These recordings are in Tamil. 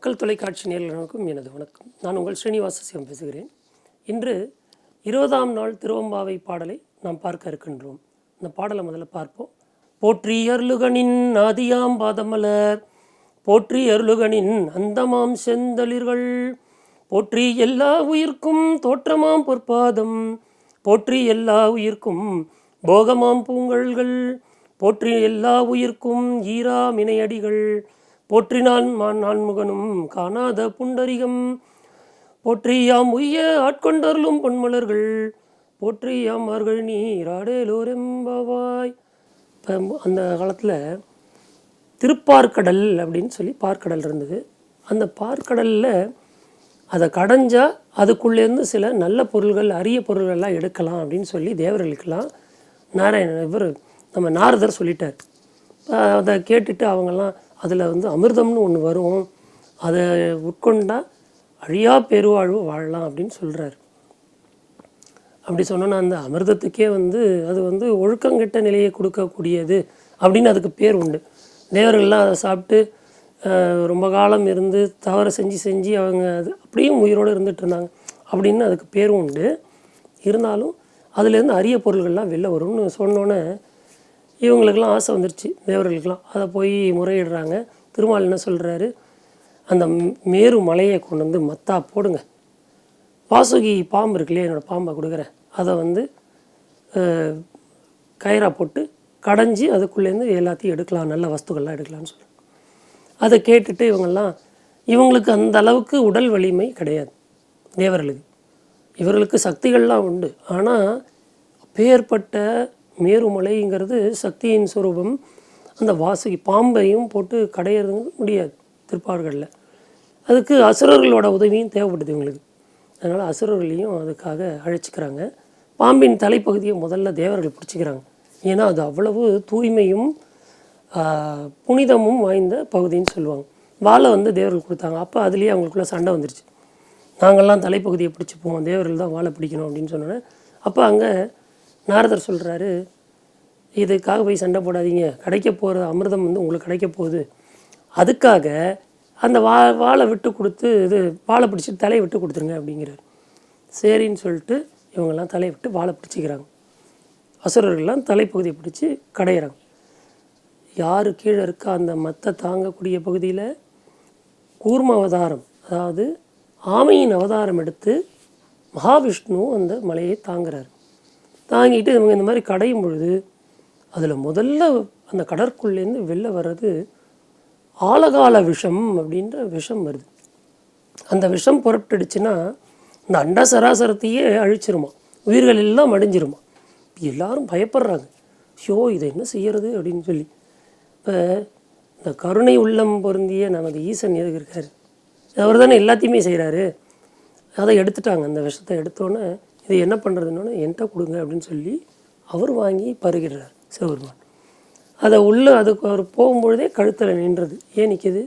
மக்கள் தொலைக்காட்சி நேர்களுக்கும் எனது வணக்கம். நான் உங்கள் ஸ்ரீனிவாச சிவம் பேசுகிறேன். இன்று இருபதாம் நாள் திருவம்பாவை பாடலை நாம் பார்க்க இருக்கின்றோம். இந்த பாடலை முதல்ல பார்ப்போம். போற்றி அருளுகனின் ஆதியாம் பாதமலர் போற்றி அருளுகனின் அந்தமாம் செந்தளிர்கள் போற்றி எல்லா உயிர்க்கும் தோற்றமாம் பொற்பாதம் போற்றி எல்லா உயிர்க்கும் போகமாம் பூங்கல்கள் போற்றி எல்லா உயிர்க்கும் ஈரா மினையடிகள் போற்றினான் மான் நான்முகனும் காணாத புண்டரிகம். போற்றியாம் உய்ய ஆட்கொண்டருளும் பொன்மலர்கள். போற்றியாம் மார்கள் நீராடேலோரெம்பாவாய் இப்போ அந்த காலத்தில் திருப்பார்க்கடல் அப்படின்னு சொல்லி பார்க்கடல் இருந்தது. அந்த பார்க்கடலில் அதை கடைஞ்சா அதுக்குள்ளேருந்து சில நல்ல பொருள்கள் அரிய பொருள்கள்லாம் எடுக்கலாம் அப்படின்னு சொல்லி தேவர்களுக்கெல்லாம் நாராயணன் இவர் நம்ம நாரதர் சொல்லிட்டார். அதை கேட்டுட்டு அவங்கெல்லாம் அதில் வந்து அமிர்தம்னு ஒன்று வரும். அதை உட்கொண்டால் அழியா பெருவாழ்வு வாழலாம் அப்படின்னு சொல்கிறார் அப்படி சொன்னோன்னா அந்த அமிர்தத்துக்கே வந்து அது வந்து ஒழுக்கங்கெட்ட நிலையை கொடுக்கக்கூடியது அப்படின்னு அதுக்கு பேர் உண்டு. தேவர்கள்லாம் அதை சாப்பிட்டு ரொம்ப காலம் இருந்து தவறு செஞ்சு செஞ்சு அவங்க அது அப்படியும் உயிரோடு இருந்துட்டு இருந்தாங்க அப்படின்னு அதுக்கு பேரும் உண்டு. இருந்தாலும் அதுலேருந்து அரிய பொருள்கள்லாம் வெளில வரும்னு சொன்னோன்னே இவங்களுக்கெல்லாம் ஆசை வந்துருச்சு தேவர்களுக்கெல்லாம். அதை போய் முறையிடுறாங்க. திருமால் என்ன சொல்கிறாரு அந்த மேரு மலையை கொண்டு வந்து மத்தா போடுங்க. வாசுகி பாம்பு இருக்கு இல்லையா என்னோடய பாம்பை கொடுக்குறேன். அதை வந்து கயிறாக போட்டு கடைஞ்சி அதுக்குள்ளேருந்து எல்லாத்தையும் எடுக்கலாம் நல்ல வஸ்துக்கள்லாம் எடுக்கலாம்னு சொல்கிறேன் அதை கேட்டுட்டு இவங்கெல்லாம் இவங்களுக்கு அந்த அளவுக்கு உடல் வலிமை கிடையாது தேவர்களுக்கு. இவர்களுக்கு சக்திகள்லாம் உண்டு. ஆனால் அப்பேற்பட்ட மேருமலைங்கிறது சக்தியின் சுரூபம். அந்த வாசகி பாம்பையும் போட்டு கடையிறது முடியாது திருப்பார்களில் அதுக்கு அசுரர்களோட உதவியும் தேவைப்படுது இவங்களுக்கு. அதனால் அசுரர்களையும் அதுக்காக அழைச்சிக்கிறாங்க. பாம்பின் தலைப்பகுதியை முதல்ல தேவர்கள் பிடிச்சிக்கிறாங்க. ஏன்னா அது அவ்வளவு தூய்மையும் புனிதமும் வாய்ந்த பகுதின்னு சொல்லுவாங்க. வாழை வந்து தேவர்கள் கொடுத்தாங்க. அப்போ அதுலேயே அவங்களுக்குள்ள சண்டை வந்துருச்சு. நாங்கள்லாம் தலைப்பகுதியை பிடிச்சிப்போம். தேவர்கள் தான் வாழை பிடிக்கணும் அப்படின்னு சொன்னோன்னே அப்போ அங்கே நாரதர் சொல்கிறாரு இதுக்காக போய் சண்டை போடாதீங்க. கிடைக்க போகிற அமிர்தம் வந்து உங்களுக்கு கிடைக்க போகுது. அதுக்காக அந்த வா வாழை விட்டு கொடுத்து இது வாழை பிடிச்சிட்டு தலையை விட்டு கொடுத்துருங்க அப்படிங்கிறார். சரின்னு சொல்லிட்டு இவங்கெல்லாம் தலையை விட்டு வாழை பிடிச்சிக்கிறாங்க. அசுரர்கள்லாம் தலைப்பகுதியை பிடிச்சி கடையிறாங்க. யார் கீழே இருக்க அந்த மத்தை தாங்கக்கூடிய பகுதியில்? கூர்ம அவதாரம் அதாவது ஆமையின் அவதாரம் எடுத்து மகாவிஷ்ணு அந்த மலையை தாங்குறாரு. தாங்கிட்டு இவங்க இந்த மாதிரி கடையும் பொழுது அதில் முதல்ல அந்த கடற்குள்ளேருந்து வெளில வர்றது ஆலகால விஷம் அப்படின்ற விஷம் வருது. அந்த விஷம் புறப்பட்டுடுச்சுன்னா இந்த அண்ட சராசரத்தையே அழிச்சிருமா. உயிர்கள் எல்லாம் அழிஞ்சிருமா. எல்லாரும் பயப்படுறாங்க. ஷோ இதை என்ன செய்யறது அப்படின்னு சொல்லி. இப்போ இந்த கருணை உள்ளம் பொருந்திய நமது ஈசன் எதுக்கு இருக்கார்? அவர் தானே எல்லாத்தையுமே செய்கிறாரு அதை எடுத்துட்டாங்க. அந்த விஷத்தை எடுத்தோன்னே இது என்ன பண்ணுறதுன்னு என்கிட்ட கொடுங்க அப்படின்னு சொல்லி அவர் வாங்கி பருகிறார் சிவபெருமான். அதை உள்ளே அதுக்கு அவர் போகும்பொழுதே கழுத்தில் நின்றது. ஏன் நிற்கிது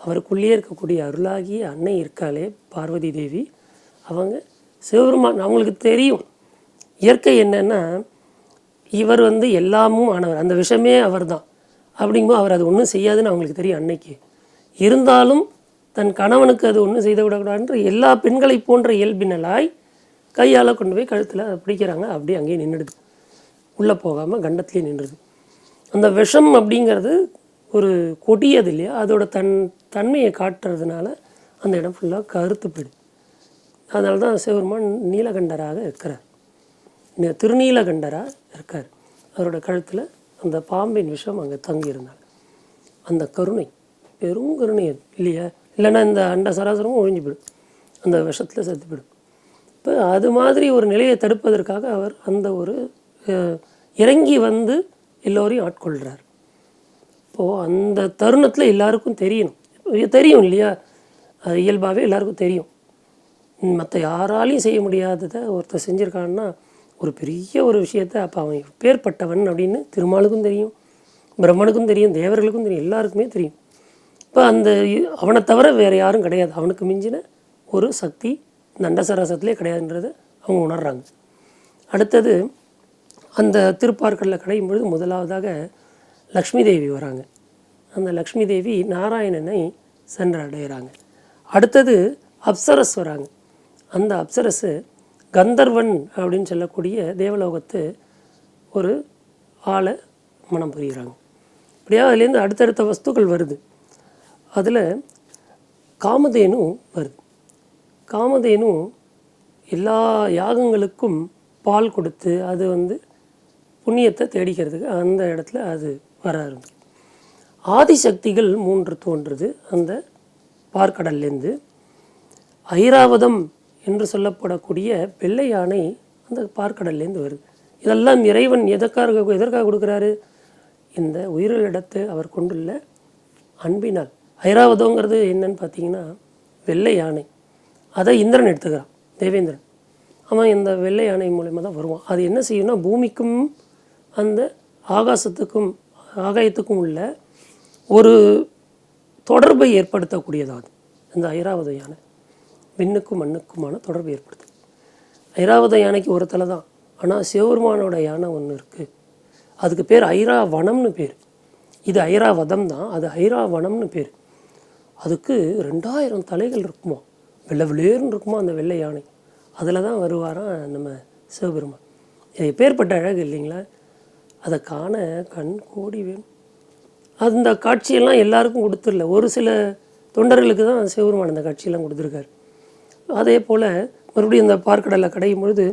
அவருக்குள்ளேயே இருக்கக்கூடிய அருளாகிய அன்னை இருக்காளே பார்வதி தேவி. அவங்க சிவபெருமான் அவங்களுக்கு தெரியும். இயற்கை என்னென்னா இவர் வந்து எல்லாமும் ஆனவர். அந்த விஷமே அவர் தான் அப்படிங்கும்போது அவர் அது ஒன்றும் செய்யாதுன்னு அவங்களுக்கு தெரியும் அன்னைக்கு. இருந்தாலும் தன் கணவனுக்கு அது ஒன்றும் செய்து விடக்கூடாதுன்ற எல்லா பெண்களை போன்ற இயல்பினலாய் கையால் கொண்டு போய் கழுத்தில் பிடிக்கிறாங்க. அப்படியே அங்கேயே நின்றுடுது உள்ளே போகாமல் கண்டத்துலேயே நின்றுது. அந்த விஷம் அப்படிங்கிறது ஒரு கொடியது இல்லையா? அதோட தன் தன்மையை காட்டுறதுனால அந்த இடம் ஃபுல்லாக கருத்து போயிடுது. அதனால தான் சிவருமான் நீலகண்டராக இருக்கிறார். திருநீலகண்டராக இருக்கார். அவரோட கழுத்தில் அந்த பாம்பின் விஷம் அங்கே தங்கியிருந்தார். அந்த கருணை பெரும் கருணை இல்லையா? இல்லைன்னா இந்த அண்ட சராசரமும் ஒழிஞ்சு போயிடும். அந்த விஷத்தில் செத்து போயிடும். இப்போ அது மாதிரி ஒரு நிலையை தடுப்பதற்காக அவர் அந்த ஒரு இறங்கி வந்து எல்லோரையும் ஆட்கொள்கிறார் இப்போது அந்த தருணத்தில் எல்லாருக்கும் தெரியணும். தெரியும் இல்லையா? அது இயல்பாகவே எல்லாருக்கும் தெரியும். மற்ற யாராலையும் செய்ய முடியாததை ஒருத்தர் செஞ்சுருக்கான்னா ஒரு பெரிய ஒரு விஷயத்த அப்போ அவன் பேர்பட்டவன் அப்படின்னு திருமாலுக்கும் தெரியும் பிரம்மனுக்கும் தெரியும் தேவர்களுக்கும் தெரியும் எல்லாருக்குமே தெரியும். இப்போ அந்த அவனை தவிர வேறு யாரும் கிடையாது. அவனுக்கு மிஞ்சின ஒரு சக்தி இந்த அண்டசராசத்திலே கிடையாதுன்றதை அவங்க உணர்றாங்க. அடுத்தது அந்த திருப்பார்க்கடலில் கிடையும் பொழுது முதலாவதாக லக்ஷ்மி தேவி வராங்க. அந்த லக்ஷ்மி தேவி நாராயணனை சென்றடைகிறாங்க அடுத்தது அப்சரஸ் வராங்க. அந்த அப்சரஸு கந்தர்வன் அப்படின்னு சொல்லக்கூடிய தேவலோகத்து ஒரு ஆளை மனம் புரிகிறாங்க இப்படியா அதுலேருந்து அடுத்தடுத்த வஸ்துக்கள் வருது. அதில் காமதேனும் வருது. காமதேனு எல்லா யாகங்களுக்கும் பால் கொடுத்து அது வந்து புண்ணியத்தை தேடிக்கிறதுக்கு அந்த இடத்துல அது வர ஆரம்பிச்சு ஆதிசக்திகள் மூன்று தோன்றுது. அந்த பார்க்கடல்லேருந்து ஐராவதம் என்று சொல்லப்படக்கூடிய வெள்ளை யானை அந்த பார்க்கடல்லேருந்து வருது. இதெல்லாம் இறைவன் எதற்காக எதற்காக கொடுக்குறாரு? இந்த உயிரிழத்தை அவர் கொண்டுள்ள அன்பினால். ஐராவதங்கிறது என்னன்னு பார்த்தீங்கன்னா வெள்ளை யானை. அதை இந்திரன் எடுத்துக்கிறான் தேவேந்திரன். அவன் இந்த வெள்ளை யானை மூலயமா தான் வருவான். அது என்ன செய்யும்னா பூமிக்கும் அந்த ஆகாசத்துக்கும் ஆகாயத்துக்கும் உள்ள ஒரு தொடர்பை ஏற்படுத்தக்கூடியதாக அது இந்த ஐராவத யானை. விண்ணுக்கும் மண்ணுக்குமான தொடர்பை ஏற்படுத்து ஐராவத யானைக்கு ஒரு தலை தான். ஆனால் சிவபெருமானோட யானை ஒன்று இருக்குது அதுக்கு பேர் ஐராவனம்னு பேர். இது ஐராவதம் தான். அது ஐராவனம்னு பேர். அதுக்கு ரெண்டாயிரம் தலைகள் இருக்குமா? வெள்ளை வெளியேறுன்னு இருக்குமோ அந்த வெள்ளை யானை. அதில் தான் வருவாராம் நம்ம சிவபெருமான். எப்பேற்பட்ட அழகு இல்லைங்களா? அதை காண கண் கோடி வேணும். அந்த காட்சியெல்லாம் எல்லாருக்கும் கொடுத்துடல. ஒரு சில தொண்டர்களுக்கு தான் சிவபெருமான் அந்த காட்சியெல்லாம் கொடுத்துருக்காரு. அதே போல் மறுபடியும் இந்த பார்க்கடலை கடையும் பொழுது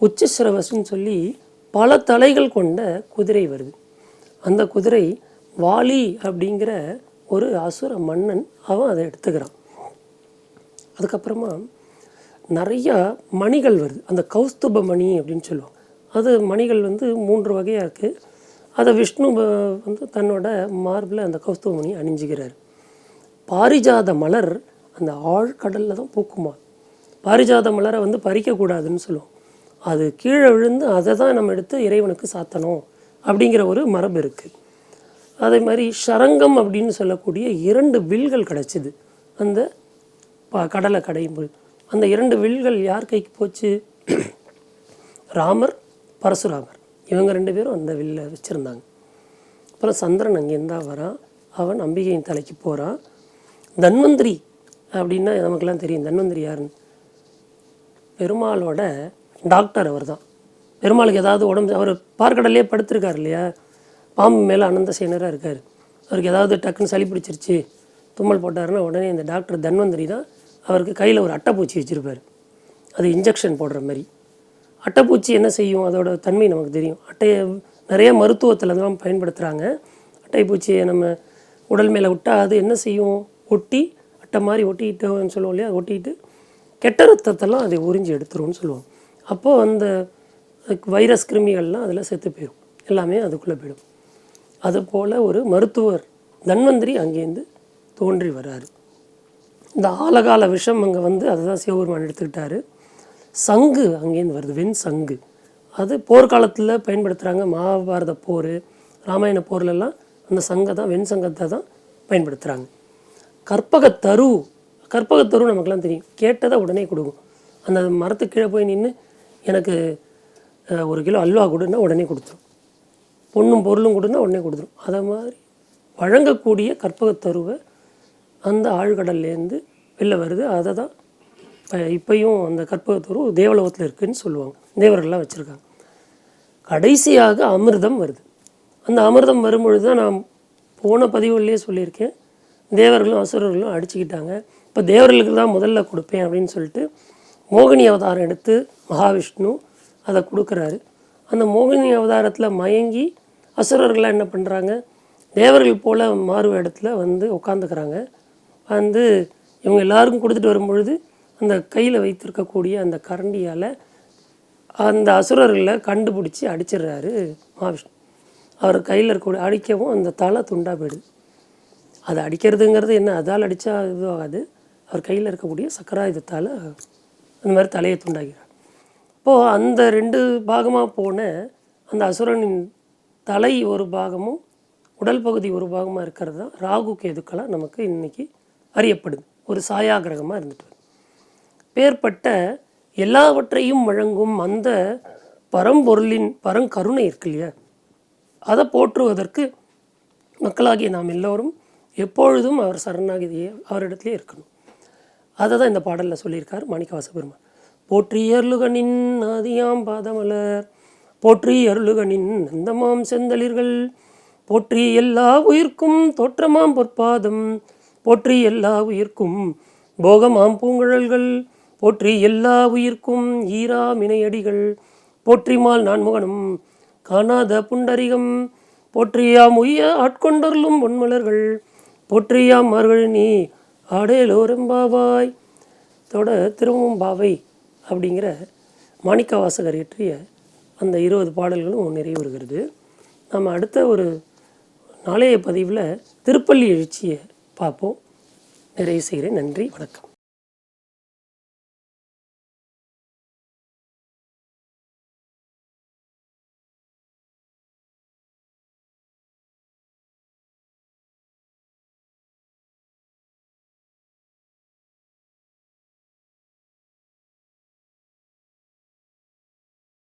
உச்சசிரவசுன்னு சொல்லி பல தலைகள் கொண்ட குதிரை வருது. அந்த குதிரை வாலி அப்படிங்கிற ஒரு அசுர மன்னன் அவன் அதை எடுத்துக்கிறான். அதுக்கப்புறமா நிறையா மணிகள் வருது. அந்த கௌஸ்துப மணி அப்படின்னு சொல்லுவாங்க. அது மணிகள் வந்து மூன்று வகையாக இருக்குது அதை விஷ்ணு வந்து தன்னோட மார்பில் அந்த கௌஸ்துப மணி அணிஞ்சுக்கிறார் பாரிஜாத மலர் அந்த ஆழ்கடலில் தான் பூக்குமா? பாரிஜாத மலரை வந்து பறிக்கக்கூடாதுன்னு சொல்லுவோம். அது கீழே விழுந்து அதை தான் நம்ம எடுத்து இறைவனுக்கு சாத்தணும் அப்படிங்கிற ஒரு மரபு இருக்குது அதே மாதிரி ஷரங்கம் அப்படின்னு சொல்லக்கூடிய இரண்டு வில்கள் கிடச்சிது. அந்த ப கடலை கடையும் போது அந்த இரண்டு வில்கள் யார் கைக்கு போச்சு? ராமர் பரசுராமர். இவங்க ரெண்டு பேரும் அந்த வில்லை வச்சுருந்தாங்க. அப்புறம் சந்திரன் அங்கே இருந்தால் வரான் அவன் அம்பிகையின் தலைக்கு போகிறான் தன்வந்திரி அப்படின்னா நமக்கெல்லாம் தெரியும். தன்வந்திரி யாருன்னு? பெருமாளோட டாக்டர் அவர் தான் பெருமாளுக்கு ஏதாவது உடம்பு அவர் பார்க்கடல்லே படுத்திருக்கார் இல்லையா? பாம்பு மேலே அனந்த சேனராக இருக்கார். அவருக்கு ஏதாவது டக்குன்னு சளி பிடிச்சிருச்சு. தும்மல் போட்டாருன்னா உடனே இந்த டாக்டர் தன்வந்திரி தான் அவருக்கு கையில் ஒரு அட்டைப்பூச்சி வச்சுருப்பார். அது இன்ஜெக்ஷன் போடுற மாதிரி. அட்டைப்பூச்சி என்ன செய்யும்? அதோட தன்மை நமக்கு தெரியும். அட்டையை நிறைய மருத்துவத்தில் தான் பயன்படுத்துகிறாங்க அட்டைப்பூச்சியை நம்ம உடல் மேலே விட்டால் அது என்ன செய்யும்? ஒட்டி அட்டை மாதிரி ஒட்டிக்கிட்டோன்னு சொல்லுவோம் இல்லையா? ஒட்டிக்கிட்டு கெட்ட ரத்தத்தெல்லாம் அதை உறிஞ்சி எடுத்துரும்னு சொல்லுவோம். அப்போது அந்த வைரஸ் கிருமிகள்லாம் அதில் செத்து போயிடும் எல்லாமே அதுக்குள்ளே போயிடும். அதுபோல் ஒரு மருத்துவர் தன்வந்திரி அங்கேருந்து தோன்றி வராரு. இந்த ஆலகால விஷம் அங்கே வந்து அதை தான் சிவபெருமான் எடுத்துக்கிட்டாரு. சங்கு அங்கேருந்து வருது வெண் சங்கு. அது போர்க்காலத்தில் பயன்படுத்துகிறாங்க மகாபாரத போர் ராமாயண போர்லெல்லாம் அந்த சங்கை தான் வெண் சங்கத்தை தான் பயன்படுத்துகிறாங்க கற்பகத்தரு கற்பகத்தரு நமக்கெல்லாம் தெரியும். கேட்டதை உடனே கொடுக்கும். அந்த மரத்துக்கு கீழே போய் நின்று எனக்கு ஒரு கிலோ அல்வா கொடுன்னா உடனே கொடுத்துரும். பொண்ணும் பொருளும் கொடுன்னா உடனே கொடுத்துரும். அதை மாதிரி வழங்கக்கூடிய கற்பகத்தருவை அந்த ஆழ்கடல்லேருந்து வெளில வருது. அதை தான் இப்ப- இப்பயும் அந்த கற்பகத்தூர் தேவலோகத்தில் இருக்குதுன்னு சொல்லுவாங்க. தேவர்கள்லாம் வச்சுருக்காங்க. கடைசியாக அமிர்தம் வருது. அந்த அமிர்தம் வரும்பொழுது தான் நான் போன பதிவுகள்லேயே சொல்லியிருக்கேன். தேவர்களும் அசுரர்களும் அடிச்சுக்கிட்டாங்க. இப்போ தேவர்களுக்கு தான் முதல்ல கொடுப்பேன் அப்படின்னு சொல்லிட்டு மோகினி அவதாரம் எடுத்து மகாவிஷ்ணு அதை கொடுக்குறாரு. அந்த மோகினி அவதாரத்தில் மயங்கி அசுரர்கள்லாம் என்ன பண்ணுறாங்க தேவர்கள் போல மாறு இடத்துல வந்து உட்காந்துக்கிறாங்க வந்து இவங்க எல்லாருக்கும் கொடுத்துட்டு வரும்பொழுது அந்த கையில் வைத்திருக்கக்கூடிய அந்த கரண்டியால் அந்த அசுரர்களை கண்டுபிடிச்சி அடிச்சிடுறாரு மகாவிஷ்ணு அவர் கையில் இருக்கக்கூடிய அடிக்கவும் அந்த தலை துண்டாக போயிடுது. அது அடிக்கிறதுங்கிறது என்ன? அதால் அடித்தா இதுவாகாது. அவர் கையில் இருக்கக்கூடிய சக்கராயுதத்தால் அந்த மாதிரி தலையை துண்டாகிறார் இப்போது அந்த ரெண்டு பாகமாக போன அந்த அசுரனின் தலை ஒரு பாகமும் உடல் பகுதி ஒரு பாகமாக இருக்கிறது தான் ராகு கேதுக்களாக நமக்கு இன்றைக்கி அறியப்படுது. ஒரு சாயாகிரகமாக இருந்துட்டு பேர்பட்ட எல்லாவற்றையும் வழங்கும் அந்த பரம்பொருளின் பரங்கருணை இருக்கு இல்லையா? அதை போற்றுவதற்கு மக்களாகிய நாம் எல்லோரும் எப்பொழுதும் அவர் சரணாகிதியே அவரிடத்திலே இருக்கணும். அதை தான் இந்த பாடலில் சொல்லியிருக்கார் மாணிக்கவாச பெருமான் போற்றி அருளுகனின் ஆதியாம் பாதமலர் போற்றி அருளுகனின் நந்தமாம் செந்தளிர்கள் போற்றி எல்லா உயிர்க்கும் தோற்றமாம் பொற்பாதம் போற்றி எல்லா உயிர்க்கும். போகமாம் பூங்குழல்கள் போற்றி எல்லா உயிர்க்கும். ஈரா மினையடிகள் போற்றிமால் நான்முகனும். காணாத புண்டரிகம் போற்றியாம் உய்ய ஆட்கொண்டருளும் பொன்மலர்கள். போற்றியாம் மார்கழி ஆடேலோரெம்பாவாய் தோட திரும்பவும் பாவை அப்படிங்கிற மாணிக்க வாசகர் இயற்றிய அந்த இருபது பாடல்களும் நிறைவுறுகிறது நம்ம அடுத்த ஒரு நாளைய பதிவில் திருப்பள்ளி எழுச்சியை பார்ப்போம். நிறைவு செய்கிறேன். நன்றி. வணக்கம்.